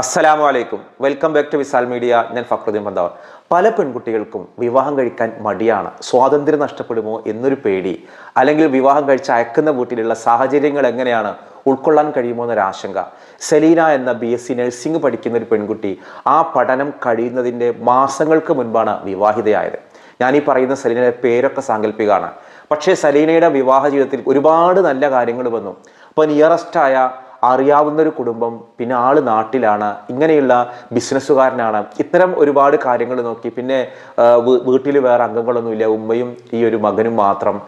അസ്സലാമു അലൈക്കും. Welcome back to Visal media. ഞാൻ ഫക്രുദ്ദീൻ ബന്ധാവർ പല പെൺകുട്ടികൾക്കും വിവാഹം കഴിക്കാൻ മടിയാണ്. സ്വാതന്ത്ര്യം നഷ്ടപ്പെടുമോ എന്നൊരു പേടി. അല്ലെങ്കിൽ വിവാഹം കഴിച്ച് അയക്കുന്ന വീട്ടിലുള്ള സാഹചര്യങ്ങൾ എങ്ങനെയാണ്? ഉൾക്കൊള്ളാൻ കഴിയുമോ എന്നൊരു ആശങ്ക. സെലീന എന്ന ബി എസ് സി നഴ്സിംഗ് പഠിക്കുന്ന ഒരു പെൺകുട്ടി ആ പഠനം കഴിയുന്നതിന്റെ മാസങ്ങൾക്ക് മുൻപാണ് വിവാഹിതയായത്. ഞാൻ ഈ പറയുന്ന സലീനയുടെ പേരൊക്കെ സാങ്കല്പികമാണ്. പക്ഷേ സലീനയുടെ വിവാഹ ജീവിതത്തിൽ ഒരുപാട് നല്ല കാര്യങ്ങൾ വന്നു. അപ്പോൾ നിയറസ്റ്റായ അറിയാവുന്ന ഒരു കുടുംബം പിന്നെ ആൾ നാട്ടിലാണ് ഇങ്ങനെയുള്ള ബിസിനസ്സുകാരനാണ്. ഇത്തരം ഒരുപാട് കാര്യങ്ങൾ നോക്കി പിന്നെ വീട്ടിൽ വേറെ അംഗങ്ങളൊന്നുമില്ല ഉമ്മയും ഈ ഒരു മകനും മാത്രം.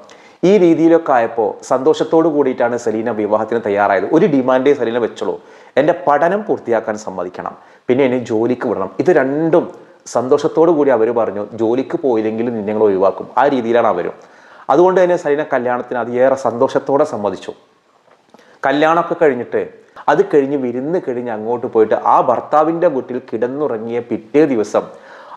ഈ രീതിയിലൊക്കെ ആയപ്പോൾ സന്തോഷത്തോട് കൂടിയിട്ടാണ് സലീന വിവാഹത്തിന് തയ്യാറായത്. ഒരു ഡിമാൻഡേ സലീന വെച്ചോളൂ. എന്റെ പഠനം പൂർത്തിയാക്കാൻ സമ്മതിക്കണം. പിന്നെ എന്നെ ജോലിക്ക് വിടണം. ഇത് രണ്ടും സന്തോഷത്തോടു കൂടി അവർ പറഞ്ഞു ജോലിക്ക് പോയില്ലെങ്കിൽ നിന്നെ ഒഴിവാക്കും. ആ രീതിയിലാണ് അവരും. അതുകൊണ്ട് തന്നെ സലീന കല്യാണത്തിന് അതിയേറെ സന്തോഷത്തോടെ സമ്മതിച്ചു. കല്യാണമൊക്കെ കഴിഞ്ഞിട്ട് അത് കഴിഞ്ഞ് വിരുന്ന് കഴിഞ്ഞ് അങ്ങോട്ട് പോയിട്ട് ആ ഭർത്താവിന്റെ വീട്ടിൽ കിടന്നുറങ്ങിയ പിറ്റേ ദിവസം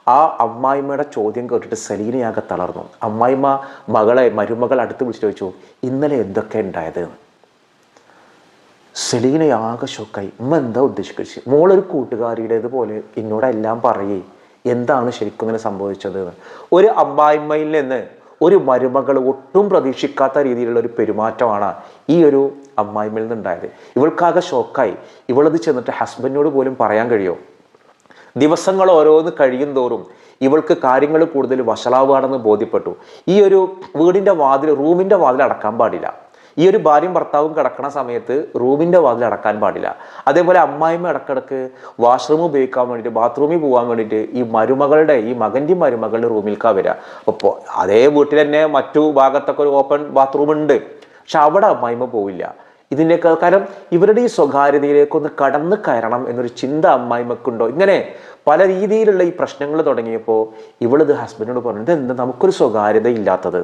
ആ അമ്മായിമ്മയുടെ ചോദ്യം കേട്ടിട്ട് സലീനയാകെ തളർന്നു. അമ്മായിമ്മ മകളെ മരുമകൾ അടുത്ത് വിളിച്ചു ചോദിച്ചു ഇന്നലെ എന്തൊക്കെ ഉണ്ടായത്? സലീനയാകെ ഷോക്കായി. ഉമ്മ എന്താ ഉദ്ദേശിച്ചു മോളൊരു കൂട്ടുകാരിയുടേതുപോലെ എന്നോട് എല്ലാം പറയേ. എന്താണ് ശരിക്കും ഇങ്ങനെ സംഭവിച്ചത്. ഒരു അമ്മായിമ്മയിൽ നിന്ന് ഒരു മരുമകൾ ഒട്ടും പ്രതീക്ഷിക്കാത്ത രീതിയിലുള്ള ഒരു പെരുമാറ്റമാണ് ഈ ഒരു അമ്മായിമ്മയിൽ നിന്നുണ്ടായത്. ഇവൾക്കാകെ ഷോക്കായി ഇവളത് ചെന്നിട്ട് ഹസ്ബൻഡിനോട് പോലും പറയാൻ കഴിയുമോ ദിവസങ്ങൾ ഓരോന്ന് കഴിയും തോറും ഇവൾക്ക് കാര്യങ്ങൾ കൂടുതൽ വഷളാവുകയാണെന്ന് ബോധ്യപ്പെട്ടു. ഈ ഒരു വീടിന്റെ വാതിൽ റൂമിന്റെ വാതിൽ അടക്കാൻ പാടില്ല. ഈ ഒരു ഭാര്യയും ഭർത്താവും കിടക്കുന്ന സമയത്ത് റൂമിന്റെ വാതിൽ അടക്കാൻ പാടില്ല. അതേപോലെ അമ്മായിമ്മ ഇടക്കിടക്ക് വാഷ്റൂം ഉപയോഗിക്കാൻ വേണ്ടിയിട്ട് ബാത്റൂമിൽ പോകാൻ വേണ്ടിയിട്ട് ഈ മരുമകളുടെ ഈ മകന്റെയും മരുമകളുടെ റൂമിൽക്കാ വരിക. അപ്പോൾ അതേ വീട്ടിൽ തന്നെ മറ്റു ഭാഗത്തൊക്കെ ഒരു ഓപ്പൺ ബാത്റൂം ഉണ്ട്. പക്ഷെ അവിടെ അമ്മായിമ്മ പോവില്ല. ഇതിന്റെ കാരണം ഇവരുടെ ഈ സ്വകാര്യതയിലേക്കൊന്ന് കടന്നു കയറണം എന്നൊരു ചിന്ത അമ്മായിമ്മക്കുണ്ടോ ഇങ്ങനെ പല രീതിയിലുള്ള ഈ പ്രശ്നങ്ങൾ തുടങ്ങിയപ്പോൾ ഇവളിത് ഹസ്ബൻഡിനോട് പറഞ്ഞു ഇതെന്താ? നമുക്കൊരു സ്വകാര്യത ഇല്ലാത്തത്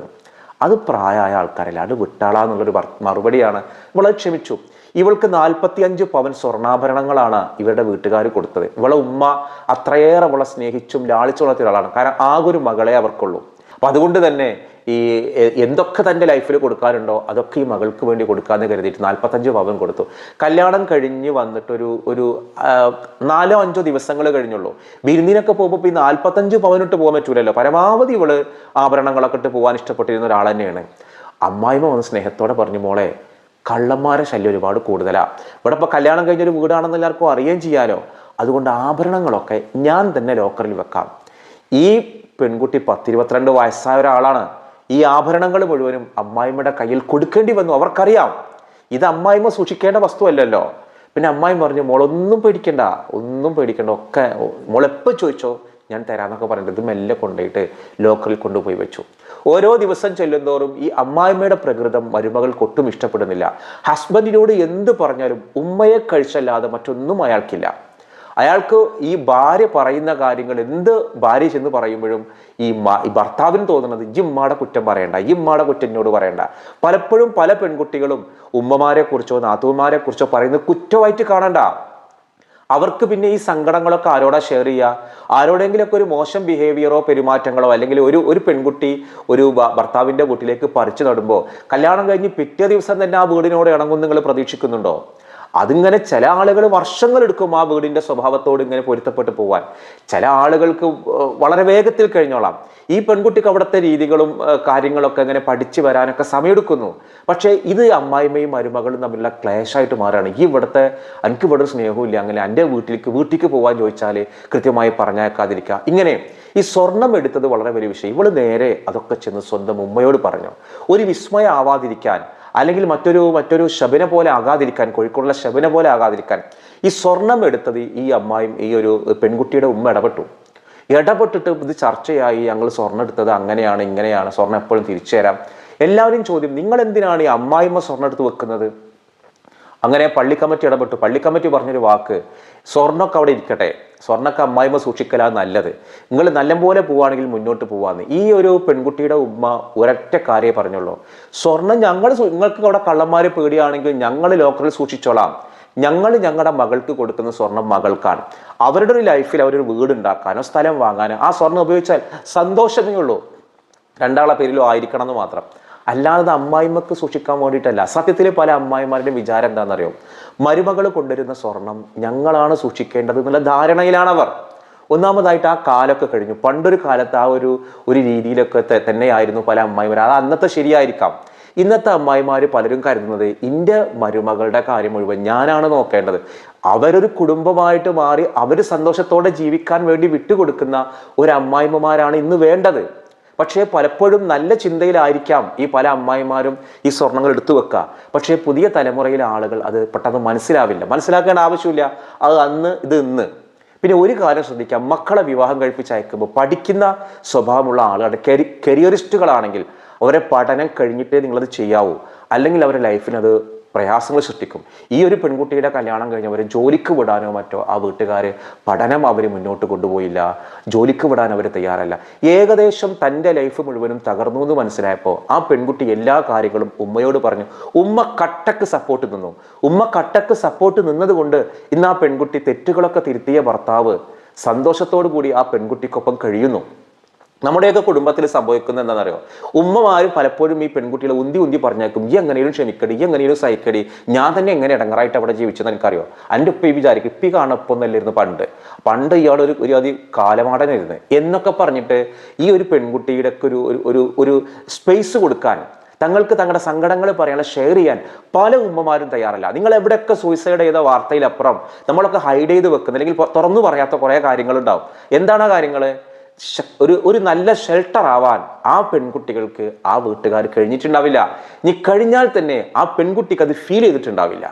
അത് പ്രായമായ ആൾക്കാരല്ല? അത് വിട്ടാളാന്നുള്ളൊരു എന്നുള്ളൊരു മറുപടിയാണ്. ഇവളെ ക്ഷമിച്ചു. ഇവൾക്ക് നാൽപ്പത്തിയഞ്ച് പവൻ സ്വർണാഭരണങ്ങളാണ് ഇവരുടെ വീട്ടുകാർ കൊടുത്തത്. ഇവളെ ഉമ്മ അത്രയേറെ അവളെ സ്നേഹിച്ചും ലാളിച്ചു വളർത്തിയ ഒരാളാണ്. കാരണം ആകൊരു മകളെ അവർക്കുള്ളൂ. അപ്പൊ അതുകൊണ്ട് തന്നെ ഈ എന്തൊക്കെ തന്റെ ലൈഫിൽ കൊടുക്കാനുണ്ടോ അതൊക്കെ ഈ മകൾക്ക് വേണ്ടി കൊടുക്കാമെന്ന് കരുതിയിട്ട് നാൽപ്പത്തഞ്ച് പവൻ കൊടുത്തു. കല്യാണം കഴിഞ്ഞ് വന്നിട്ടൊരു ഒരു നാലോ അഞ്ചോ ദിവസങ്ങൾ കഴിഞ്ഞുള്ളൂ. വിരുന്നിനൊക്കെ പോകുമ്പോൾ ഈ നാൽപ്പത്തഞ്ച് പവനിട്ട് പോകാൻ പറ്റൂലല്ലോ. പരമാവധി ഇവൾ ആഭരണങ്ങളൊക്കെ ഇട്ട് പോകാൻ ഇഷ്ടപ്പെട്ടിരുന്ന ഒരാൾ തന്നെയാണ്. അമ്മായിമ്മ വന്ന് സ്നേഹത്തോടെ പറഞ്ഞു മോളെ കള്ളന്മാരെ ശല്യം ഒരുപാട് കൂടുതലാണ് ഇവിടെ ഇപ്പോൾ കല്യാണം കഴിഞ്ഞൊരു വീടാണെന്ന് എല്ലാവർക്കും അറിയുകയും ചെയ്യാലോ. അതുകൊണ്ട് ആഭരണങ്ങളൊക്കെ ഞാൻ തന്നെ ലോക്കറിൽ വെക്കാം. ഈ പെൺകുട്ടി പത്തിരുപത്തിരണ്ട് വയസ്സായ ഒരാളാണ്. ഈ ആഭരണങ്ങൾ മുഴുവനും അമ്മായിമ്മയുടെ കയ്യിൽ കൊടുക്കേണ്ടി വന്നു. അവർക്കറിയാം. ഇത് അമ്മായിമ്മ സൂക്ഷിക്കേണ്ട വസ്തുവല്ലല്ലോ. പിന്നെ അമ്മായി പറഞ്ഞു മോളൊന്നും പേടിക്കണ്ട ഒന്നും പേടിക്കണ്ട. ഒക്കെ മോളെപ്പോൾ ചോദിച്ചോ ഞാൻ തരാന്നൊക്കെ പറഞ്ഞിട്ട് ഇത് മെല്ലെ കൊണ്ടുപോയിട്ട് ലോക്കറിൽ കൊണ്ടുപോയി വെച്ചു. ഓരോ ദിവസം ചെല്ലുന്തോറും ഈ അമ്മായിമ്മയുടെ പ്രകൃതം മരുമകൾക്ക് ഒട്ടും ഇഷ്ടപ്പെടുന്നില്ല. ഹസ്ബൻഡിനോട് എന്ത് പറഞ്ഞാലും ഉമ്മയെ കഴിച്ചല്ലാതെ മറ്റൊന്നും അയാൾക്കില്ല. അയാൾക്ക് ഈ ഭാര്യ പറയുന്ന കാര്യങ്ങൾ എന്ത് ഭാര്യ ചെന്ന് പറയുമ്പോഴും ഈ ഭർത്താവിന് തോന്നുന്നത് ഈ ഉമ്മാടെ കുറ്റം പറയണ്ട ഈ ഉമ്മാടെ കുറ്റം എന്നോട് പറയണ്ട. പലപ്പോഴും പല പെൺകുട്ടികളും ഉമ്മമാരെ കുറിച്ചോ നാത്തൂമാരെ കുറിച്ചോ പറയുന്നത് കുറ്റമായിട്ട് കാണണ്ട. അവർക്ക് പിന്നെ ഈ സങ്കടങ്ങളൊക്കെ ആരോടാ ഷെയർ ചെയ്യുക ആരോടെങ്കിലൊക്കെ ഒരു മോശം ബിഹേവിയറോ പെരുമാറ്റങ്ങളോ അല്ലെങ്കിൽ ഒരു ഒരു പെൺകുട്ടി ഒരു ഭർത്താവിന്റെ വീട്ടിലേക്ക് പറിച്ചു നടുമ്പോൾ കല്യാണം കഴിഞ്ഞ് പിറ്റേ ദിവസം തന്നെ ആ വീടിനോട് ഇണങ്ങും നിങ്ങൾ പ്രതീക്ഷിക്കുന്നുണ്ടോ? അതിങ്ങനെ ചില ആളുകൾ വർഷങ്ങൾ എടുക്കും ആ വീടിന്റെ സ്വഭാവത്തോട് ഇങ്ങനെ പൊരുത്തപ്പെട്ട് പോകാൻ ചില ആളുകൾക്ക് വളരെ വേഗത്തിൽ കഴിഞ്ഞോളാം. ഈ പെൺകുട്ടിക്ക് അവിടുത്തെ രീതികളും കാര്യങ്ങളൊക്കെ ഇങ്ങനെ പഠിച്ചു വരാനൊക്കെ സമയമെടുക്കുന്നു. പക്ഷേ ഇത് അമ്മായിമ്മയും മരുമകളും തമ്മിലുള്ള ക്ലേശായിട്ട് മാറുകയാണ്. ഈ ഇവിടുത്തെ എനിക്ക് ഇവിടെ സ്നേഹവും ഇല്ല അങ്ങനെ എന്റെ വീട്ടിലേക്ക് വീട്ടിലേക്ക് പോകാൻ ചോദിച്ചാൽ കൃത്യമായി പറഞ്ഞേക്കാതിരിക്കുക ഇങ്ങനെ ഈ സ്വർണം എടുത്തത് വളരെ വലിയ വിഷയം. ഇവൾ നേരെ അതൊക്കെ ചെന്ന് സ്വന്തം ഉമ്മയോട് പറഞ്ഞു. ഒരു വിസ്മയം ആവാതിരിക്കാൻ അല്ലെങ്കിൽ മറ്റൊരു മറ്റൊരു ശബന പോലെ ആകാതിരിക്കാൻ കോഴിക്കോടുള്ള ശബന പോലെ ആകാതിരിക്കാൻ ഈ സ്വർണം എടുത്തത് ഈ അമ്മായും ഈ ഒരു പെൺകുട്ടിയുടെ ഉമ്മ ഇടപെട്ടു. ഇടപെട്ടിട്ട് ഇത് ചർച്ചയായി. ഞങ്ങൾ സ്വർണം എടുത്തത് അങ്ങനെയാണ് ഇങ്ങനെയാണ്. സ്വർണം എപ്പോഴും തിരിച്ചു തരാം എല്ലാവരും ചോദ്യം നിങ്ങൾ എന്തിനാണ് ഈ അമ്മായിമ്മ സ്വർണം എടുത്ത് വെക്കുന്നത്? അങ്ങനെ പള്ളി കമ്മിറ്റി ഇടപെട്ടു. പള്ളി കമ്മിറ്റി പറഞ്ഞൊരു വാക്ക് സ്വർണമൊക്കെ അവിടെ ഇരിക്കട്ടെ. സ്വർണമൊക്കെ അമ്മായിമ സൂക്ഷിക്കലാ നല്ലത്. നിങ്ങൾ നല്ലപോലെ പോവുകയാണെങ്കിൽ മുന്നോട്ട് പോവാന്ന്. ഈ ഒരു പെൺകുട്ടിയുടെ ഉമ്മ ഒരൊറ്റ കാര്യമേ പറഞ്ഞുള്ളൂ. സ്വർണം ഞങ്ങൾ നിങ്ങൾക്ക് അവിടെ കള്ളന്മാരെ പേടിയാണെങ്കിൽ ഞങ്ങൾ ലോക്കറിൽ സൂക്ഷിച്ചോളാം. ഞങ്ങൾ ഞങ്ങളുടെ മകൾക്ക് കൊടുക്കുന്ന സ്വർണം മകൾക്കാണ്. അവരുടെ ഒരു ലൈഫിൽ അവരൊരു വീട് ഉണ്ടാക്കാനോ സ്ഥലം വാങ്ങാനോ ആ സ്വർണം ഉപയോഗിച്ചാൽ സന്തോഷമേ ഉള്ളൂ. രണ്ടാളെ പേരിലോ ആയിരിക്കണം എന്ന് മാത്രം. അല്ലാതെ അമ്മായിമ്മക്ക് സൂക്ഷിക്കാൻ വേണ്ടിയിട്ടല്ല. സത്യത്തിലെ പല അമ്മായിമാരുടെയും വിചാരം എന്താണെന്നറിയോ? മരുമകൾ കൊണ്ടുവരുന്ന സ്വർണം ഞങ്ങളാണ് സൂക്ഷിക്കേണ്ടത് എന്നുള്ള ധാരണയിലാണ് അവർ ഒന്നാമതായിട്ട് ആ കാലമൊക്കെ കഴിഞ്ഞു. പണ്ടൊരു കാലത്ത് ആ ഒരു ഒരു രീതിയിലൊക്കെ തന്നെയായിരുന്നു പല അമ്മായിമാർ. അത് അന്നത്തെ ശരിയായിരിക്കാം. ഇന്നത്തെ അമ്മായിമാർ പലരും കരുതുന്നത് എന്റെ മരുമകളുടെ കാര്യം മുഴുവൻ ഞാനാണ് നോക്കേണ്ടത്. അവരൊരു കുടുംബമായിട്ട് മാറി അവർ സന്തോഷത്തോടെ ജീവിക്കാൻ വേണ്ടി വിട്ടുകൊടുക്കുന്ന ഒരു അമ്മായിമ്മമാരാണ് ഇന്ന് വേണ്ടത്. പക്ഷേ പലപ്പോഴും നല്ല ചിന്തയിലായിരിക്കാം ഈ പല അമ്മായിമാരും ഈ സ്വർണങ്ങൾ എടുത്തു വെക്കുക പക്ഷേ പുതിയ തലമുറയിലെ ആളുകൾ അത് പെട്ടെന്ന് മനസ്സിലാവില്ല. മനസ്സിലാക്കേണ്ട ആവശ്യമില്ല. അത് അന്ന് ഇത് ഇന്ന്. പിന്നെ ഒരു കാര്യം ശ്രദ്ധിക്കാം മക്കളെ വിവാഹം കഴിപ്പിച്ച് അയക്കുമ്പോൾ പഠിക്കുന്ന സ്വഭാവമുള്ള ആളുകളുടെ കരി കരിയറിസ്റ്റുകളാണെങ്കിൽ അവരെ പഠനം കഴിഞ്ഞിട്ടേ നിങ്ങളത് ചെയ്യാവൂ. അല്ലെങ്കിൽ അവരുടെ ലൈഫിനത് പ്രയാസങ്ങൾ സൃഷ്ടിക്കും. ഈ ഒരു പെൺകുട്ടിയുടെ കല്യാണം കഴിഞ്ഞവർ ജോലിക്ക് വിടാനോ മറ്റോ ആ വീട്ടുകാർ പഠനം അവർ മുന്നോട്ട് കൊണ്ടുപോയില്ല. ജോലിക്ക് വിടാൻ അവർ തയ്യാറല്ല. ഏകദേശം തന്റെ ലൈഫ് മുഴുവനും തകർന്നു എന്ന് മനസ്സിലായപ്പോൾ ആ പെൺകുട്ടി എല്ലാ കാര്യങ്ങളും ഉമ്മയോട് പറഞ്ഞു. ഉമ്മ കട്ടക്ക് സപ്പോർട്ട് നിന്നു. ഉമ്മ കട്ടക്ക് സപ്പോർട്ട് നിന്നതുകൊണ്ട് ഇന്ന് ആ പെൺകുട്ടി തെറ്റുകളൊക്കെ തിരുത്തിയ ഭർത്താവ് സന്തോഷത്തോടു കൂടി ആ പെൺകുട്ടിക്കൊപ്പം കഴിയുന്നു. നമ്മുടെയൊക്കെ കുടുംബത്തിൽ സംഭവിക്കുന്നത് എന്താണെന്നറിയോ? ഉമ്മമാരും പലപ്പോഴും ഈ പെൺകുട്ടികളെ ഉന്തി ഉന്തി പറഞ്ഞേക്കും ഈ എങ്ങനെയും ക്ഷമിക്കടി ഈ എങ്ങനെയും സഹിക്കടി ഞാൻ തന്നെ എങ്ങനെ ഇടങ്ങറായിട്ട് അവിടെ ജീവിച്ചെന്ന് എനിക്കറിയോ? എന്റെ ഉപ്പ ഈ വിചാരിക്കും ഇപ്പി കാണപ്പൊന്നല്ലായിരുന്നു പണ്ട്. പണ്ട് ഇയാളൊരു ഒരു അതി കാലമാടനായിരുന്നു. എന്നൊക്കെ പറഞ്ഞിട്ട് ഈ ഒരു പെൺകുട്ടിയുടെ ഒരു- ഒരു ഒരു സ്പേസ് കൊടുക്കാൻ തങ്ങൾക്ക് തങ്ങളുടെ സങ്കടങ്ങൾ പറയാനുള്ള ഷെയർ ചെയ്യാൻ പല ഉമ്മമാരും തയ്യാറല്ല. നിങ്ങൾ എവിടെയൊക്കെ സൂയിസൈഡ് ചെയ്ത വാർത്തയിലപ്പുറം നമ്മളൊക്കെ ഹൈഡ് ചെയ്ത് വെക്കുന്ന അല്ലെങ്കിൽ തുറന്നു പറയാത്ത കുറേ കാര്യങ്ങളുണ്ടാവും. എന്താണ് ആ കാര്യങ്ങൾ ഒരു ഒരു നല്ല ഷെൽട്ടർ ആവാൻ ആ പെൺകുട്ടികൾക്ക് ആ വീട്ടുകാർ കഴിഞ്ഞിട്ടുണ്ടാവില്ല. ഇനി കഴിഞ്ഞാൽ തന്നെ ആ പെൺകുട്ടിക്ക് അത് ഫീൽ ചെയ്തിട്ടുണ്ടാവില്ല.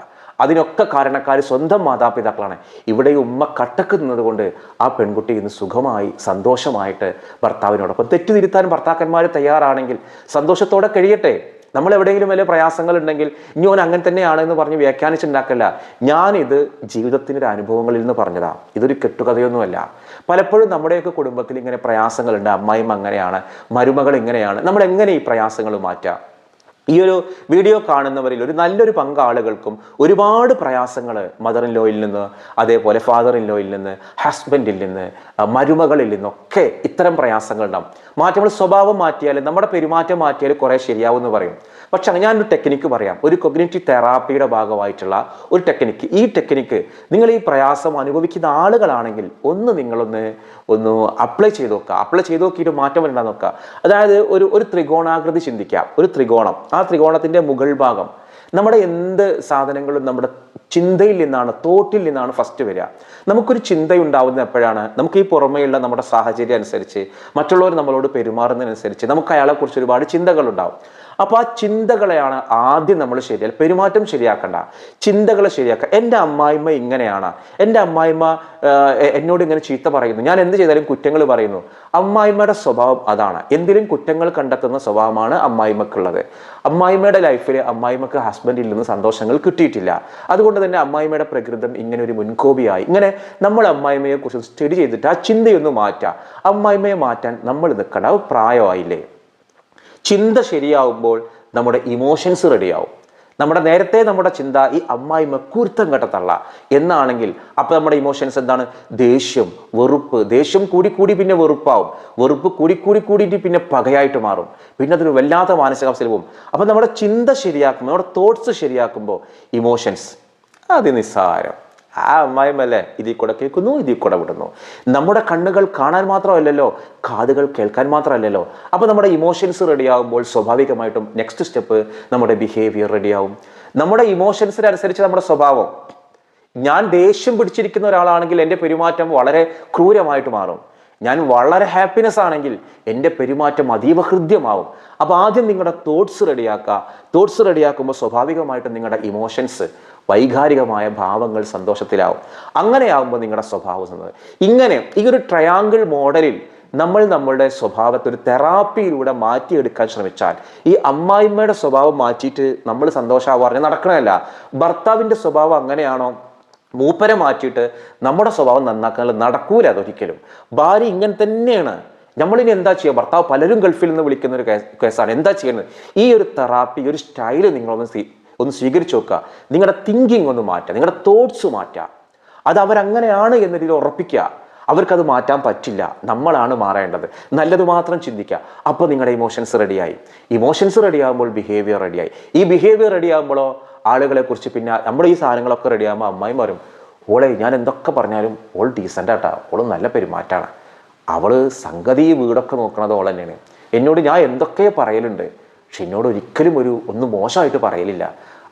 അതിനൊക്കെ കാരണക്കാർ സ്വന്തം മാതാപിതാക്കളാണ്. ഇവിടെ ഉമ്മ കട്ടക്ക് നിന്നതുകൊണ്ട് ആ പെൺകുട്ടി ഇന്ന് സുഖമായി സന്തോഷമായിട്ട് ഭർത്താവിനോടൊപ്പം തെറ്റുതിരുത്താൻ ഭർത്താക്കന്മാർ തയ്യാറാണെങ്കിൽ സന്തോഷത്തോടെ കഴിയട്ടെ. നമ്മൾ എവിടെയെങ്കിലും വലിയ പ്രയാസങ്ങൾ ഉണ്ടെങ്കിൽ ഇനി ഓൻ അങ്ങനെ തന്നെയാണ് എന്ന് പറഞ്ഞ് വ്യാഖ്യാനിച്ചുണ്ടാക്കല്ല ഞാനിത് ജീവിതത്തിന്റെ അനുഭവങ്ങളിൽ നിന്ന് പറഞ്ഞതാ. ഇതൊരു കെട്ടുകഥയൊന്നുമല്ല. പലപ്പോഴും നമ്മുടെയൊക്കെ കുടുംബത്തിൽ ഇങ്ങനെ പ്രയാസങ്ങളുണ്ട്. അമ്മായിമ്മ അങ്ങനെയാണ് മരുമകൾ ഇങ്ങനെയാണ്. നമ്മൾ എങ്ങനെ ഈ പ്രയാസങ്ങൾ മാറ്റാം? ഈ ഒരു വീഡിയോ കാണുന്നവരിൽ ഒരു നല്ലൊരു പങ്ക് ആളുകൾക്കും ഒരുപാട് പ്രയാസങ്ങൾ മദർ ഇൻ ലോയിൽ നിന്ന് അതേപോലെ ഫാദർ ഇൻ ലോയിൽ നിന്ന് ഹസ്ബൻഡിൽ നിന്ന് മരുമകളിൽ നിന്നൊക്കെ ഇത്തരം പ്രയാസങ്ങൾ ഉണ്ടാവും. മാറ്റങ്ങൾ സ്വഭാവം മാറ്റിയാൽ നമ്മുടെ പെരുമാറ്റം മാറ്റിയാൽ കുറേ ശരിയാവും എന്ന് പറയും. പക്ഷെ ഞാൻ ഒരു ടെക്നിക്ക് പറയാം. ഒരു കൊഗ്നേറ്റീവ് തെറാപ്പിയുടെ ഭാഗമായിട്ടുള്ള ഒരു ടെക്നിക്ക് ഈ ടെക്നിക്ക് നിങ്ങൾ ഈ പ്രയാസം അനുഭവിക്കുന്ന ആളുകളാണെങ്കിൽ ഒന്ന് നിങ്ങളൊന്ന് ഒന്ന് അപ്ലൈ ചെയ്ത് നോക്കുക. അപ്ലൈ ചെയ്ത് നോക്കിയിട്ട് മാറ്റം വരണ്ടാന്ന് നോക്കുക. അതായത് ഒരു ഒരു ത്രികോണാകൃതി ചിന്തിക്കുക. ഒരു ത്രികോണം. ആ ത്രികോണത്തിന്റെ മുകൾ ഭാഗം. നമ്മുടെ എന്ത് സാധനങ്ങളും നമ്മുടെ ചിന്തയിൽ നിന്നാണ് തോട്ടിൽ നിന്നാണ് ഫസ്റ്റ് വരിക. നമുക്കൊരു ചിന്തയുണ്ടാവുന്നത് എപ്പോഴാണ്? നമുക്ക് ഈ പുറമേയുള്ള നമ്മുടെ സാഹചര്യം അനുസരിച്ച് മറ്റുള്ളവർ നമ്മളോട് പെരുമാറുന്നതിനനുസരിച്ച് നമുക്ക് അയാളെക്കുറിച്ച് ഒരുപാട് ചിന്തകളുണ്ടാവും. അപ്പോൾ ആ ചിന്തകളെയാണ് ആദ്യം നമ്മൾ ശരിയാൽ പെരുമാറ്റം ശരിയാക്കണ്ട. ചിന്തകളെ ശരിയാക്കുക എന്റെ അമ്മായിമ്മ ഇങ്ങനെയാണ്. എന്റെ അമ്മായിമ്മ എന്നോട് ഇങ്ങനെ ചീത്ത പറയുന്നു. ഞാൻ എന്ത് ചെയ്താലും കുറ്റങ്ങൾ പറയുന്നു. അമ്മായിമ്മയുടെ സ്വഭാവം അതാണ്. എന്തിലും കുറ്റങ്ങൾ കണ്ടെത്തുന്ന സ്വഭാവമാണ് അമ്മായിമ്മക്കുള്ളത്. അമ്മായിമ്മയുടെ ലൈഫിൽ അമ്മായിമ്മക്ക് ഹസ്ബൻഡിൽ നിന്ന് സന്തോഷങ്ങൾ കിട്ടിയിട്ടില്ല. അതുകൊണ്ട് തന്നെ അമ്മായിമ്മയുടെ പ്രകൃതം ഇങ്ങനെ ഒരു മുൻകോപിയായി. ഇങ്ങനെ നമ്മൾ അമ്മായിമ്മയെ കുറിച്ച് സ്റ്റഡി ചെയ്തിട്ട് ആ ചിന്തയൊന്നും മാറ്റാം. അമ്മായിമ്മയെ മാറ്റാൻ നമ്മൾ നിൽക്കേണ്ട പ്രായമായില്ലേ? ചിന്ത ശരിയാവുമ്പോൾ നമ്മുടെ ഇമോഷൻസ് റെഡിയാവും നമ്മുടെ നേരത്തെ നമ്മുടെ ചിന്ത ഈ അമ്മായി കുരുത്തം കെട്ടത്തള്ള എന്നാണെങ്കിൽ അപ്പോൾ നമ്മുടെ ഇമോഷൻസ് എന്താണ്? ദേഷ്യം വെറുപ്പ്. ദേഷ്യം കൂടി കൂടി പിന്നെ വെറുപ്പാവും. വെറുപ്പ് കൂടി കൂടി കൂടിയിട്ട് പിന്നെ പകയായിട്ട് മാറും. പിന്നെ അതൊരു വല്ലാത്ത മാനസികാവസ്ഥയിൽ പോകും. അപ്പൊ നമ്മുടെ ചിന്ത ശരിയാക്കുമ്പോൾ നമ്മുടെ തോട്ട്സ് ശരിയാക്കുമ്പോൾ ഇമോഷൻസ് അത് നിസ്സാരം ആ അമ്മായിമല്ലേ ഇതിൽ കൂടെ കേൾക്കുന്നു ഇതിൽ കൂടെ വിടുന്നു. നമ്മുടെ കണ്ണുകൾ കാണാൻ മാത്രമല്ലല്ലോ കാതുകൾ കേൾക്കാൻ മാത്രമല്ലല്ലോ. അപ്പോൾ നമ്മുടെ ഇമോഷൻസ് റെഡിയാകുമ്പോൾ സ്വാഭാവികമായിട്ടും നെക്സ്റ്റ് സ്റ്റെപ്പ് നമ്മുടെ ബിഹേവിയർ റെഡിയാവും നമ്മുടെ ഇമോഷൻസിനനുസരിച്ച് നമ്മുടെ സ്വഭാവം. ഞാൻ ദേഷ്യം പിടിച്ചിരിക്കുന്ന ഒരാളാണെങ്കിൽ എന്റെ പെരുമാറ്റം വളരെ ക്രൂരമായിട്ട് മാറും. ഞാൻ വളരെ ഹാപ്പിനെസ് ആണെങ്കിൽ എന്റെ പെരുമാറ്റം അതീവ ഹൃദ്യമാവും. അപ്പോൾ ആദ്യം നിങ്ങളുടെ തോട്ട്സ് റെഡിയാക്കുക തോട്ട്സ് റെഡിയാക്കുമ്പോൾ സ്വാഭാവികമായിട്ടും നിങ്ങളുടെ ഇമോഷൻസ് വൈകാരികമായ ഭാവങ്ങൾ സന്തോഷത്തിലാവും. അങ്ങനെയാവുമ്പോൾ നിങ്ങളുടെ സ്വഭാവം എന്നത് ഇങ്ങനെ ഈ ഒരു ട്രയാങ്കിൾ മോഡലിൽ നമ്മൾ നമ്മളുടെ സ്വഭാവത്തെ ഒരു തെറാപ്പിയിലൂടെ മാറ്റിയെടുക്കാൻ ശ്രമിച്ചാൽ ഈ അമ്മായിമ്മയുടെ സ്വഭാവം മാറ്റിയിട്ട് നമ്മൾ സന്തോഷമാവാറിന് നടക്കണമല്ല ഭർത്താവിന്റെ സ്വഭാവം അങ്ങനെയാണോ? മൂപ്പരെ മാറ്റിയിട്ട് നമ്മുടെ സ്വഭാവം നന്നാക്കാൻ നടക്കൂല അതൊരിക്കലും. ഭാര്യ ഇങ്ങനെ തന്നെയാണ്. നമ്മളിനി എന്താ ചെയ്യുക ഭർത്താവ് പലരും ഗൾഫിൽ നിന്ന് വിളിക്കുന്ന ഒരു കേസ് കേസാണ്. എന്താ ചെയ്യുന്നത് ഈ ഒരു തെറാപ്പി ഒരു സ്റ്റൈൽ നിങ്ങളൊന്ന് ഒന്ന് സ്വീകരിച്ചു നോക്കുക. നിങ്ങളുടെ തിങ്കിങ് ഒന്ന് മാറ്റുക. നിങ്ങളുടെ തോട്ട്സ് മാറ്റുക. അത് അവരങ്ങനെയാണ് എന്ന രീതിയിൽ ഉറപ്പിക്കുക. അവർക്കത് മാറ്റാൻ പറ്റില്ല. നമ്മളാണ് മാറേണ്ടത്. നല്ലത് മാത്രം ചിന്തിക്കുക. അപ്പോൾ നിങ്ങളുടെ ഇമോഷൻസ് റെഡിയായി ഇമോഷൻസ് റെഡിയാകുമ്പോൾ ബിഹേവിയർ റെഡിയായി ഈ ബിഹേവിയർ റെഡിയാകുമ്പോഴോ ആളുകളെ കുറിച്ച് പിന്നെ നമ്മുടെ ഈ സാധനങ്ങളൊക്കെ റെഡിയാകുമ്പോൾ അമ്മായി പറയും ഓളെ ഞാൻ എന്തൊക്കെ പറഞ്ഞാലും ഓൾ ഡീസന്റ് ആട്ടാ. ഓൾ നല്ല പെരുമാറ്റമാണ് അവൾ സംഗതി വീടൊക്കെ നോക്കണത് ഓൾ തന്നെയാണ് എന്നോട് ഞാൻ എന്തൊക്കെ പറയലുണ്ട് പക്ഷെ എന്നോട് ഒരിക്കലും ഒരു ഒന്ന് മോശമായിട്ട് പറയലില്ല.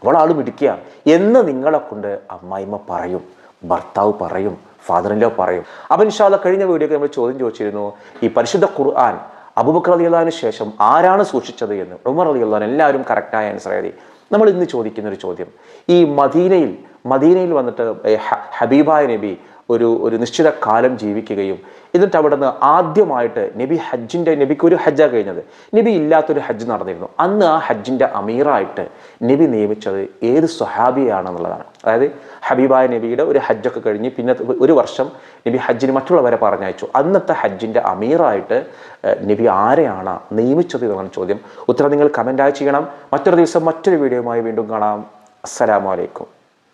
അവളാൾ മിടിക്കുക എന്ന് നിങ്ങളെ കൊണ്ട് അമ്മായിമ്മ പറയും ഭർത്താവ് പറയും ഫാദറിന്റെ പറയും. അപ്പം ഇൻഷാല്ല കഴിഞ്ഞ വീഡിയോക്ക് നമ്മൾ ചോദ്യം ചോദിച്ചിരുന്നു ഈ പരിശുദ്ധ ഖുർആൻ അബൂബക്കർ റളിയല്ലാഹുവിന് ശേഷം ആരാണ് സൂക്ഷിച്ചത് എന്ന്? ഉമർ റളിയല്ലാഹു എല്ലാവരും കറക്റ്റായ ആൻസർ എഴുതി നമ്മൾ ഇന്ന് ചോദിക്കുന്ന ഒരു ചോദ്യം ഈ മദീനയിൽ മദീനയിൽ വന്നിട്ട് ഹബീബായ നബി ഒരു ഒരു നിശ്ചിത കാലം ജീവിക്കുകയും എന്നിട്ട് അവിടെ നിന്ന് ആദ്യമായിട്ട് നബി ഹജ്ജിന്റെ നബിക്ക് ഒരു ഹജ്ജാണ് കഴിഞ്ഞത്. നബി ഇല്ലാത്തൊരു ഹജ്ജ് നടന്നിരുന്നു. അന്ന് ആ ഹജ്ജിന്റെ അമീറായിട്ട് നബി നിയമിച്ചത് ഏത് സ്വഹാബിയാണെന്നുള്ളതാണ്. അതായത് ഹബീബായ നബിയുടെ ഒരു ഹജ്ജൊക്കെ കഴിഞ്ഞ് പിന്നെ ഒരു വർഷം നബി ഹജ്ജിന് മറ്റുള്ളവരെ പറഞ്ഞയച്ചു. അന്നത്തെ ഹജ്ജിന്റെ അമീറായിട്ട് നബി ആരെയാണ് നിയമിച്ചത് എന്നാണ് ചോദ്യം. ഉത്തരം നിങ്ങൾ കമന്റായി ചെയ്യണം. മറ്റൊരു ദിവസം മറ്റൊരു വീഡിയോയുമായി വീണ്ടും കാണാം. അസ്സലാമു അലൈക്കും.